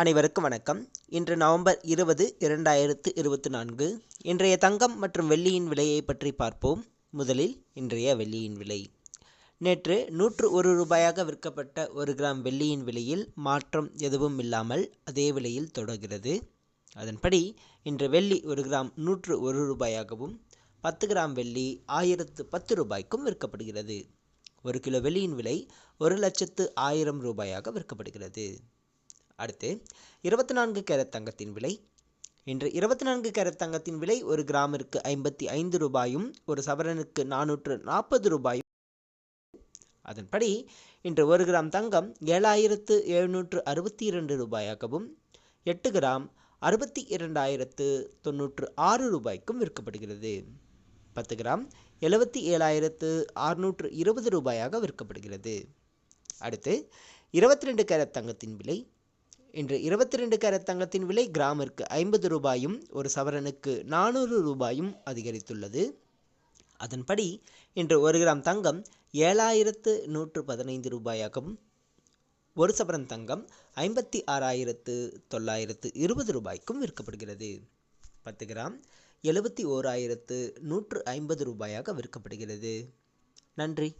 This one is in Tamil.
அனைவருக்கும் வணக்கம். இன்று நவம்பர் இருபது இரண்டாயிரத்து இருபத்தி நான்கு. இன்றைய தங்கம் மற்றும் வெள்ளியின் விலையை பற்றி பார்ப்போம். முதலில் இன்றைய வெள்ளியின் விலை. நேற்று நூற்று ஒரு ரூபாயாக விற்கப்பட்ட ஒரு கிராம் வெள்ளியின் விலையில் மாற்றம் எதுவும் இல்லாமல் அதே விலையில் தொடர்கிறது. அதன்படி இன்று வெள்ளி ஒரு கிராம் நூற்று ஒரு ரூபாயாகவும் பத்து கிராம் வெள்ளி ஆயிரத்து பத்து ரூபாய்க்கும் விற்கப்படுகிறது. ஒரு கிலோ வெள்ளியின் விலை ஒரு லட்சத்து ஆயிரம் ரூபாயாக விற்கப்படுகிறது. அடுத்து இருபத்தி நான்கு கேரட் தங்கத்தின் விலை. இன்று இருபத்தி நான்கு கேரட் தங்கத்தின் விலை ஒரு கிராமிற்கு ஐம்பத்தி ஐந்து ரூபாயும் ஒரு சவரனுக்கு நானூற்று நாற்பது ரூபாயும். அதன்படி இன்று ஒரு கிராம் தங்கம் ஏழாயிரத்து எழுநூற்று அறுபத்தி இரண்டு ரூபாயாகவும் எட்டு கிராம் அறுபத்தி இரண்டாயிரத்து தொண்ணூற்று ஆறு ரூபாய்க்கும் விற்கப்படுகிறது. பத்து கிராம் எழுபத்தி ஏழாயிரத்து அறுநூற்று இருபது ரூபாயாக விற்கப்படுகிறது. அடுத்து இருபத்தி ரெண்டு கேரட் தங்கத்தின் விலை. இன்று இருபத்தி ரெண்டு கேரட் தங்கத்தின் விலை கிராமிற்கு ஐம்பது ரூபாயும் ஒரு சவரனுக்கு நானூறு ரூபாயும் அதிகரித்துள்ளது. அதன்படி இன்று ஒரு கிராம் தங்கம் ஏழாயிரத்து நூற்று பதினைந்து ரூபாயாகவும் ஒரு சவரன் தங்கம் ஐம்பத்தி ஆறாயிரத்து தொள்ளாயிரத்து இருபது ரூபாய்க்கும் விற்கப்படுகிறது. பத்து கிராம் எழுபத்தி ஓராயிரத்து நூற்று ஐம்பது ரூபாயாக விற்கப்படுகிறது. நன்றி.